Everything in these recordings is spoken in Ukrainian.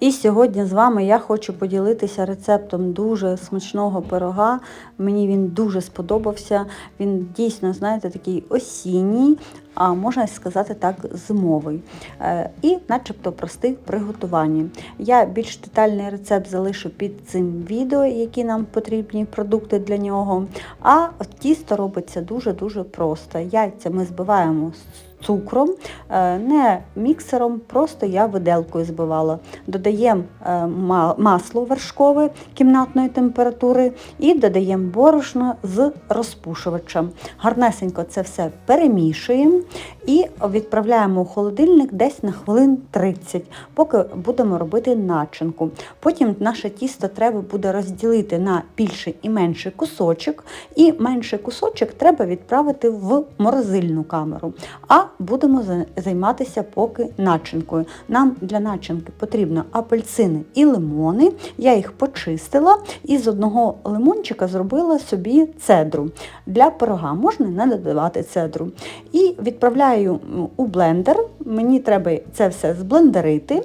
І сьогодні з вами я хочу поділитися рецептом дуже смачного пирога. Мені він дуже сподобався. Він дійсно, знаєте, такий осінній, а можна сказати так, зимовий. Е, І начебто простий в приготуванні. Я більш детальний рецепт залишу під цим відео, які нам потрібні продукти для нього. А тісто робиться дуже-дуже просто. Яйця ми збиваємо з цукром, е, не міксером, просто я виделкою збивала. Додаємо е, масло вершкове кімнатної температури і додаємо борошно з розпушувачем. Гарнесенько це все перемішуємо і відправляємо у холодильник десь на хвилин 30, поки будемо робити начинку. Потім наше тісто треба буде розділити на більший і менший кусочок, і менший кусочок треба відправити в морозильну камеру. А будемо займатися поки начинкою. Нам для начинки потрібно апельсини і лимони. Я їх почистила і з одного лимончика зробила собі цедру. Для пирога можна не додавати цедру. І відправляю у блендер. Мені треба це все зблендерити.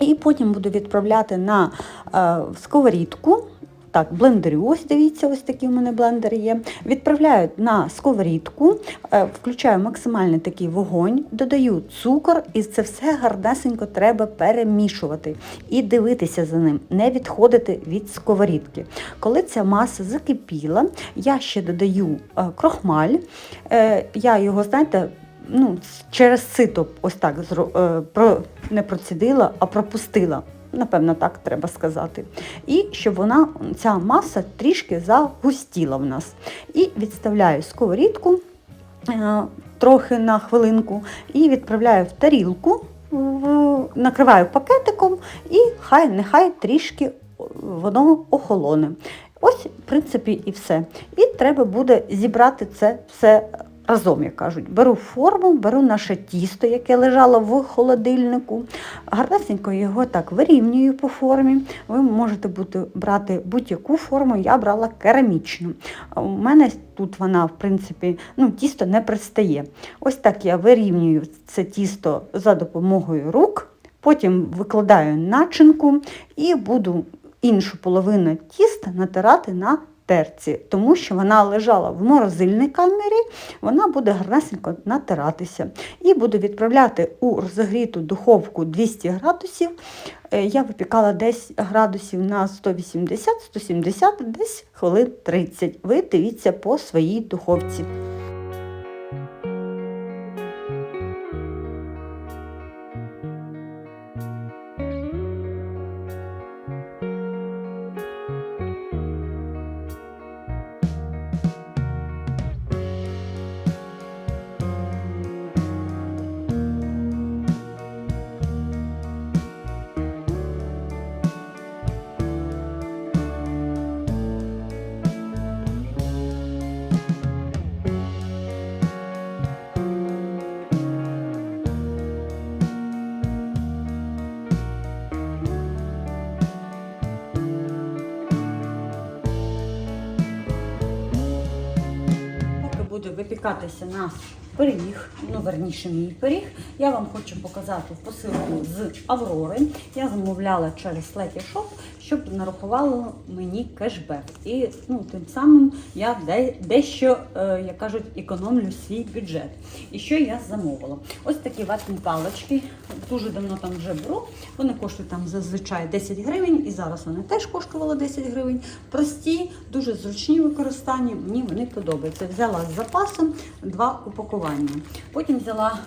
І потім буду відправляти на е, сковорідку. Так, блендерю, ось дивіться, ось такий у мене блендер є. Відправляю на сковорідку, е, включаю максимальний такий вогонь, додаю цукор, і це все гарнесенько треба перемішувати і дивитися за ним, не відходити від сковорідки. Коли ця маса закипіла, я ще додаю е, крохмаль. Е, Я його, знаєте, ну, через сито ось так не процідила, а пропустила. Напевно, так треба сказати. І щоб вона, ця маса трішки загустіла в нас. І відставляю сковорідку е, трохи на хвилинку і відправляю в тарілку, накриваю пакетиком і хай нехай трішки воно охолоне. Ось, в принципі, і все. І треба буде зібрати це все разом, як кажуть. Беру форму, беру наше тісто, яке лежало в холодильнику. Гарнесенько його так вирівнюю по формі. Ви можете бути, брати будь-яку форму, я брала керамічну. У мене тут вона, в принципі, ну, тісто не пристає. Ось так я вирівнюю це тісто за допомогою рук. Потім викладаю начинку і буду іншу половину тіста натирати на терці, тому що вона лежала в морозильній камері, вона буде гарнесенько натиратися. І буду відправляти у розігріту духовку 200 градусів. Е, Я випікала десь градусів на 180-170, десь хвилин 30. Ви дивіться по своїй духовці. Випікатися на пиріг, ну верніше мій пиріг, я вам хочу показати посилку з Аврори. Я замовляла через Shop, щоб нарахувало мені кешбек. І ну, тим самим я дещо, е, як кажуть, економлю свій бюджет. І що я замовила? Ось такі ватні палички. Дуже давно там вже беру. Вони коштують там зазвичай 10 гривень, і зараз вони теж коштували 10 гривень. Прості, дуже зручні в використанні. Мені вони подобаються. Взяла з запасом два упакування. Потім взяла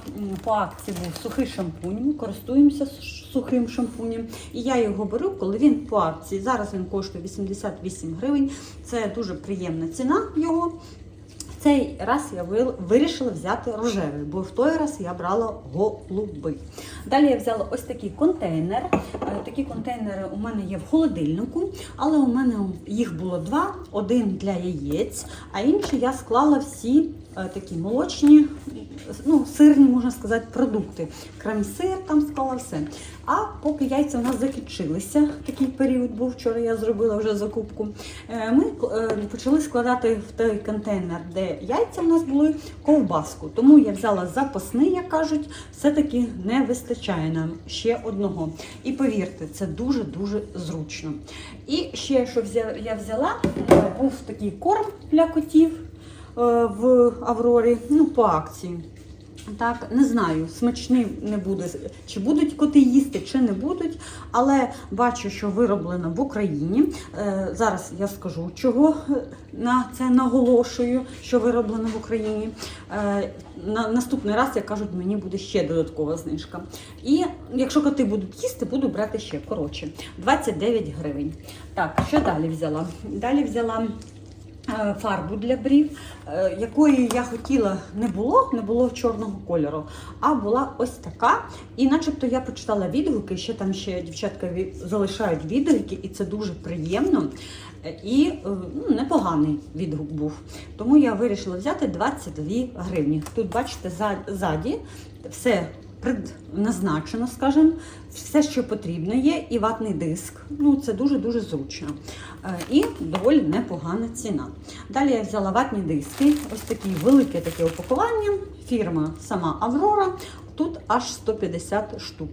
по акції був сухий шампунь. Користуємося сухим шампунем. І я його беру, коли він по акції. Зараз він коштує 88 гривень. Це дуже приємна ціна його. Цей раз я вирішила взяти рожевий, бо в той раз я брала голубий. Далі я взяла ось такий контейнер. Е, Такі контейнери у мене є в холодильнику, але у мене їх було два: один для яєць, а інший я склала всі е, такі молочні, ну, сирні, можна сказати, продукти. Крем-сир там склала все. А поки яйця у нас закінчилися, такий період був, вчора я зробила вже закупку. е, Ми е, почали складати в той контейнер, де яйця у нас були ковбаску. Тому я взяла запасний, як кажуть, все-таки не вистачає. нам ще одного. І повірте, це дуже-дуже зручно. І ще, що я взяла, е, був такий корм для котів в Аврорі, ну, по акції. Так, не знаю, смачний не буде, чи будуть коти їсти, чи не будуть. Але бачу, що вироблено в Україні. Е, зараз я скажу, чого е, на це наголошую, що вироблено в Україні. Е, на наступний раз, як кажуть, мені буде ще додаткова знижка. І якщо коти будуть їсти, буду брати ще коротше. 29 гривень. Так, що далі взяла? Далі взяла е, фарбу для брів, е, якої я хотіла не було, не було чорного кольору, а була ось така. І начебто я почитала відгуки, ще там ще дівчатка залишають відгуки, і це дуже приємно. Е, І е, ну, непоганий відгук був. Тому я вирішила взяти 22 гривні. Тут, бачите, ззаді все предназначено, скажімо, все, що потрібно є, і ватний диск. Ну, це дуже-дуже зручно. Е, І доволі непогана ціна. Далі я взяла ватні диски, ось такі велике таке упакування. Фірма сама Аврора. Тут аж 150 штук.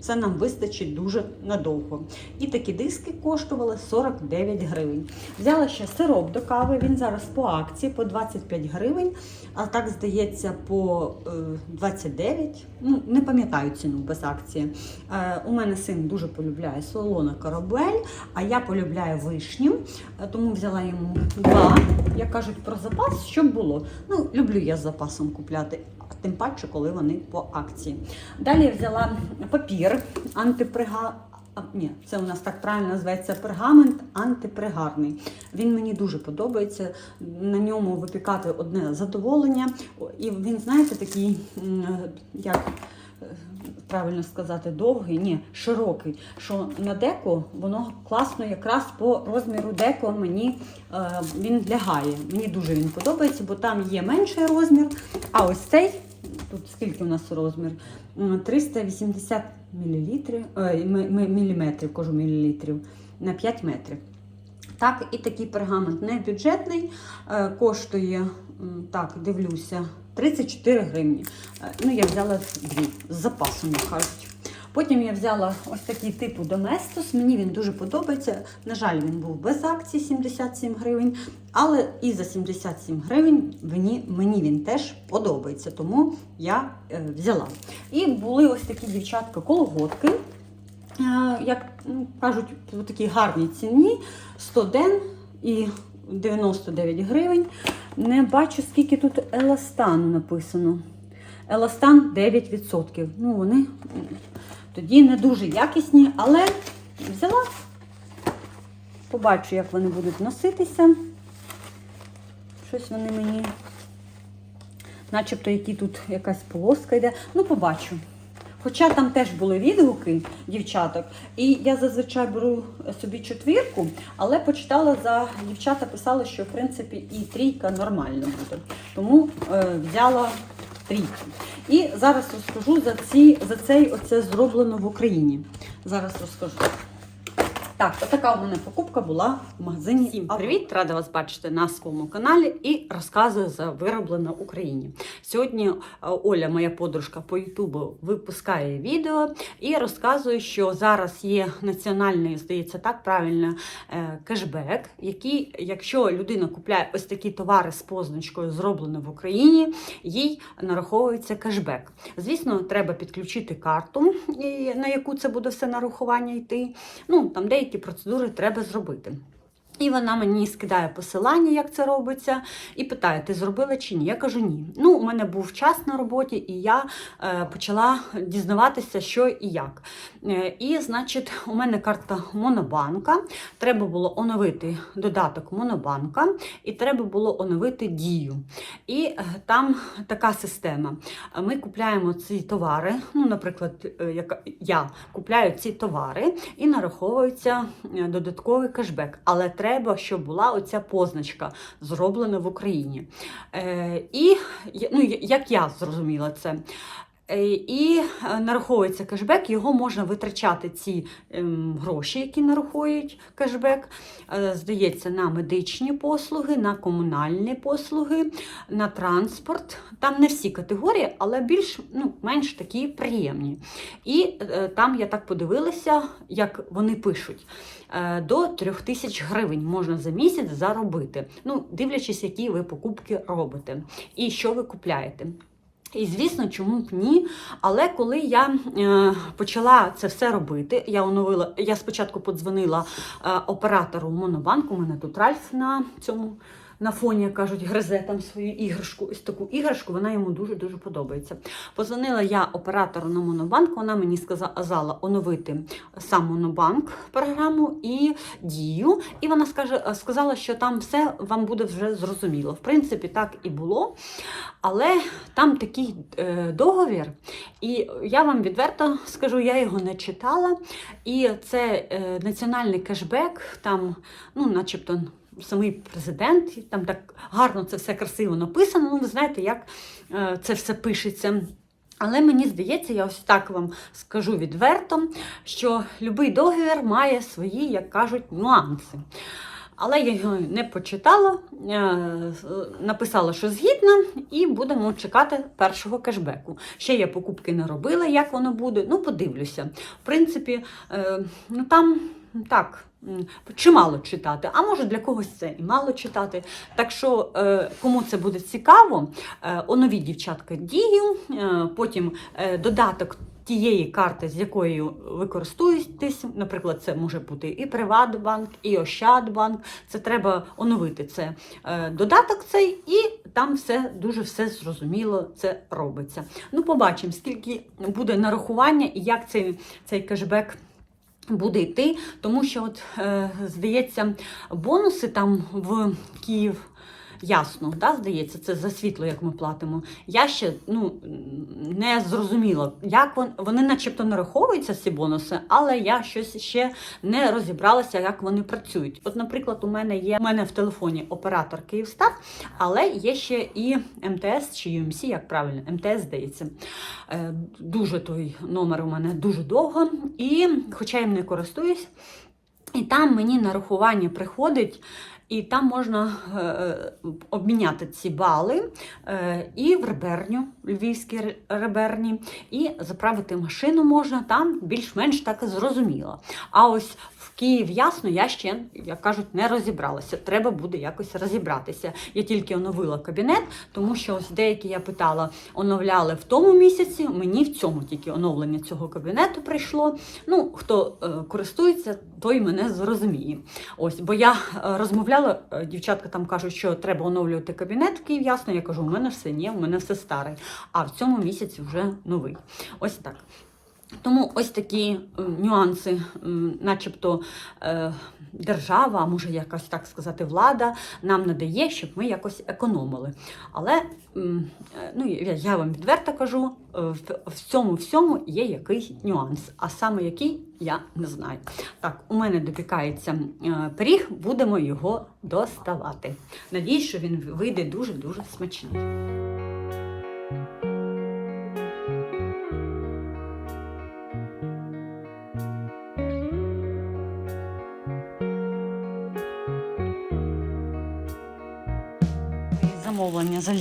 Це нам вистачить дуже надовго. І такі диски коштували 49 гривень. Взяла ще сироп до кави, він зараз по акції по 25 гривень, а так здається по е, 29. Ну, не пам'ятаю ціну без акції. Е, у мене син дуже полюбляє солона корабель, а я полюбляю вишню, е, тому взяла йому два, як кажуть, про запас, щоб було. Ну, люблю я з запасом купляти. Тим паче, коли вони по акції. Далі я взяла папір антиприга. а, Ні, це у нас так правильно називається пергамент антипригарний. Він мені дуже подобається. На ньому випікати одне задоволення. І він, знаєте, такий, як е, правильно сказати, довгий, ні, широкий. Що на деко воно класно якраз по розміру деко мені е, він лягає. Мені дуже він подобається, бо там є менший розмір. А ось цей, тут скільки у нас розмір? 380 мілілітрів, ой, м- м- міліметрів, кажу мілілітрів на 5 метрів. Так, і такий пергамент не бюджетний, е, коштує, так, дивлюся, 34 гривні. Е, Ну, я взяла дві з запасом, кажуть. Потім я взяла ось такий типу Доместос. Мені він дуже подобається. На жаль, він був без акції 77 гривень, але і за 77 гривень мені, мені він теж подобається, тому я е, взяла. І були ось такі дівчатка колготки. Е, як ну, кажуть, у такій гарній ціні 100 ден і 99 гривень. Не бачу, скільки тут еластану написано. Еластан 9%. Ну, вони тоді не дуже якісні, але взяла. Побачу, як вони будуть носитися. Щось вони мені, начебто, які тут якась полоска йде. Ну, побачу. Хоча там теж були відгуки дівчаток, і я зазвичай беру собі четвірку, але почитала за дівчата писали, що в принципі і трійка нормально буде. Тому е, взяла трійку. І зараз розкажу за ці за цей оце зроблено в Україні. Зараз розкажу. Так, отака у мене покупка була в магазині. Всім привіт! Рада вас бачити на своєму каналі і розказую за вироблено в Україні. Сьогодні е, Оля, моя подружка по Ютубу, випускає відео і розказує, що зараз є національний, здається, так правильно, е, кешбек, який, якщо людина купляє ось такі товари з позначкою зроблено в Україні, їй нараховується кешбек. Звісно, треба підключити карту, на яку це буде все нарахування йти. Ну, там деякі процедури треба зробити. І вона мені скидає посилання, як це робиться, і питає, ти зробила чи ні? Я кажу ні. Ну, у мене був час на роботі, і я е, почала дізнаватися, що і як. Е, і, значить, у мене картка Монобанка. Треба було оновити додаток Монобанка, і треба було оновити дію. І е, там така система. Ми купляємо ці товари. Ну, наприклад, е, я купляю ці товари і нараховується е, додатковий кешбек. Але треба, щоб була оця позначка зроблена в Україні. Е, і ну, як я зрозуміла це. Е, І е, нараховується кешбек, його можна витрачати ці ем, гроші, які нарахують кешбек. е, Здається, на медичні послуги, на комунальні послуги, на транспорт. Там не всі категорії, але більш ну, менш такі приємні. І там я так подивилася, як вони пишуть. До 3 тисяч гривень можна за місяць заробити. Ну, дивлячись, які ви покупки робите і що ви купляєте. І звісно, чому б ні. Але коли я е, почала це все робити, я оновила, я спочатку подзвонила е, оператору Монобанку, у мене тут Ральф на цьому. На фоні, як кажуть, гризе там свою іграшку, ось таку іграшку, вона йому дуже-дуже подобається. Позвонила я оператору на Монобанк, вона мені сказала оновити сам Монобанк програму і дію. І вона скаже, сказала, що там все вам буде вже зрозуміло. В принципі, так і було. Але там такий е, договір, і я вам відверто скажу, я його не читала. І це е, національний кешбек, там, ну, начебто. Самий президент, там так гарно це все красиво написано. Ну, ви знаєте, як е, це все пишеться. Але мені здається, я ось так вам скажу відверто, що будь-який договір має свої, як кажуть, нюанси. Але я його не почитала, е, написала, що згідна, і будемо чекати першого кешбеку. Ще я покупки не робила, як воно буде. Ну, подивлюся. В принципі, е, ну там так. Чимало читати, а може для когось це і мало читати. Так що, е, кому це буде цікаво, е, оновіть дівчатка дію, е, потім додаток тієї карти, з якою ви користуєтесь. Наприклад, це може бути і Приватбанк, і Ощадбанк. Це треба оновити це додаток цей, і там все дуже все зрозуміло це робиться. Ну, побачимо, скільки буде нарахування і як цей, цей кешбек. Буде йти, тому що, от, е, здається, бонуси там в Київ. Ясно, да, здається, це за світло, як ми платимо. Я ще ну, не зрозуміла, як вон, вони начебто нараховуються ці бонуси, але я щось ще не розібралася, як вони працюють. От, наприклад, у мене є у мене в телефоні оператор Київстар, але є ще і МТС чи UMC, як правильно, МТС здається. Е, Дуже той номер у мене дуже довго. І, хоча я їм не користуюсь, і там мені нарахування приходить. І там можна е, е, обміняти ці бали е, і в реберню, львівській реберні, і заправити машину можна там більш-менш так зрозуміло. А ось Київ ясно, я ще, як кажуть, не розібралася. Треба буде якось розібратися. Я тільки оновила кабінет, тому що ось деякі я питала, оновляли в тому місяці. Мені в цьому тільки оновлення цього кабінету прийшло. Ну, хто е, користується, той мене зрозуміє. Ось, бо я е, розмовляла, е, дівчатка там кажуть, що треба оновлювати кабінет в Київ, ясно. Я кажу, у мене все ні, у мене все старий. А в цьому місяці вже новий. Ось так. Тому ось такі нюанси, начебто е, держава, може якось так сказати, влада нам надає, щоб ми якось економили. Але е, ну, я, вам відверто кажу, е, в, цьому всьому є якийсь нюанс, а саме який я не знаю. Так, у мене допікається пиріг, будемо його доставати. Надіюсь, що він вийде дуже-дуже смачний.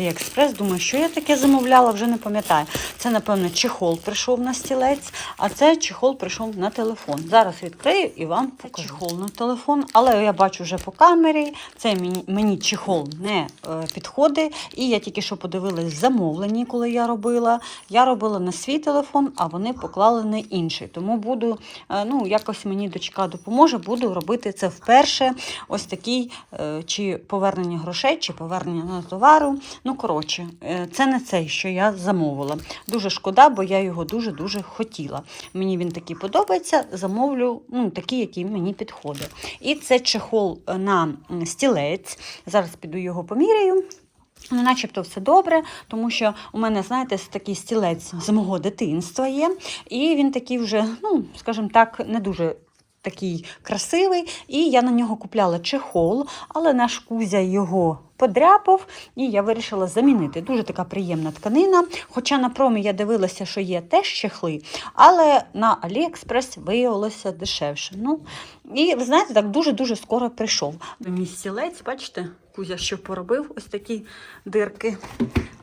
Аліекспрес. Думаю, що я таке замовляла, вже не пам'ятаю. Це, напевно, чехол прийшов на стілець, а це чехол прийшов на телефон. Зараз відкрию і вам покажу. чехол на телефон. Але я бачу вже по камері, це мені, мені чехол не е, підходить. І я тільки що подивилась замовлені, коли я робила. Я робила на свій телефон, а вони поклали на інший. Тому буду, е, ну, якось мені дочка допоможе, буду робити це вперше. Ось такий, е, чи повернення грошей, чи повернення на товару. Ну, коротше, е, це не цей, що я замовила. Дуже шкода, бо я його дуже-дуже хотіла. Мені він такий подобається, замовлю ну, такий, який мені підходить. І це чехол на стілець. Зараз піду його поміряю. Ну, начебто все добре, тому що у мене, знаєте, такий стілець з мого дитинства є, і він такий вже, ну, скажімо так, не дуже такий красивий, і я на нього купляла чехол, але наш Кузя його подряпав, і я вирішила замінити. Дуже така приємна тканина. Хоча на промі я дивилася, що є теж чехли, але на Аліекспрес виявилося дешевше. Ну, і ви знаєте, так дуже-дуже скоро прийшов. Мій стілець, бачите, Кузя що поробив ось такі дирки.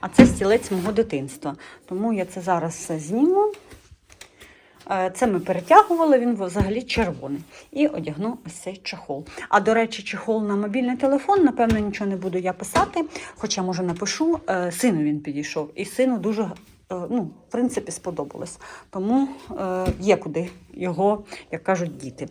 А це стілець мого дитинства. Тому я це зараз зніму. Е, Це ми перетягували, він взагалі червоний. І одягну ось цей чехол. А до речі, чехол на мобільний телефон, напевно, нічого не буду я писати, хоча, може, напишу. Е, Сину він підійшов, і сину дуже, е, ну, в принципі, сподобалось. Тому є куди його, як кажуть, діти.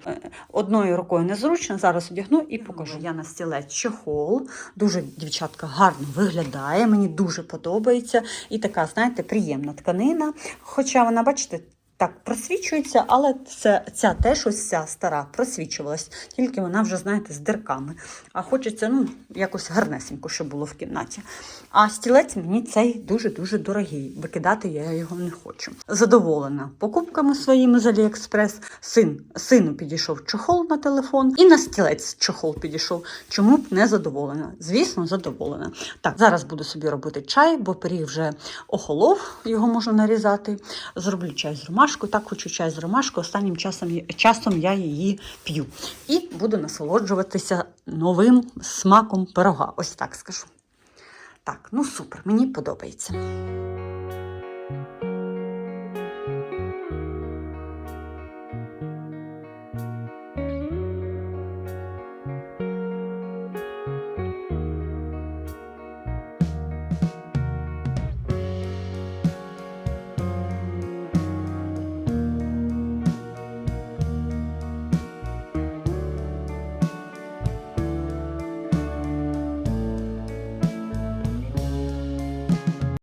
Одною рукою незручно, зараз одягну і покажу. Я на стілець чехол. Дуже дівчатка гарно виглядає, мені дуже подобається. І така, знаєте, приємна тканина. Хоча вона, бачите, так просвічується, але це, ця теж ось ця стара просвічувалась, тільки вона вже, знаєте, з дирками. А хочеться ну, якось гарнесенько, щоб було в кімнаті. А стілець мені цей дуже-дуже дорогий. Викидати я його не хочу. Задоволена покупками своїми з Аліекспрес. Син, сину підійшов чохол на телефон, і на стілець чохол підійшов. Чому б не задоволена? Звісно, задоволена. Так, зараз буду собі робити чай, бо пиріг вже охолов, його можна нарізати. Зроблю чай з ромашкою. Так хочу чай з ромашкою. Останнім часом, часом я її п'ю. І буду насолоджуватися новим смаком пирога. Ось так скажу. Так, ну супер, мені подобається.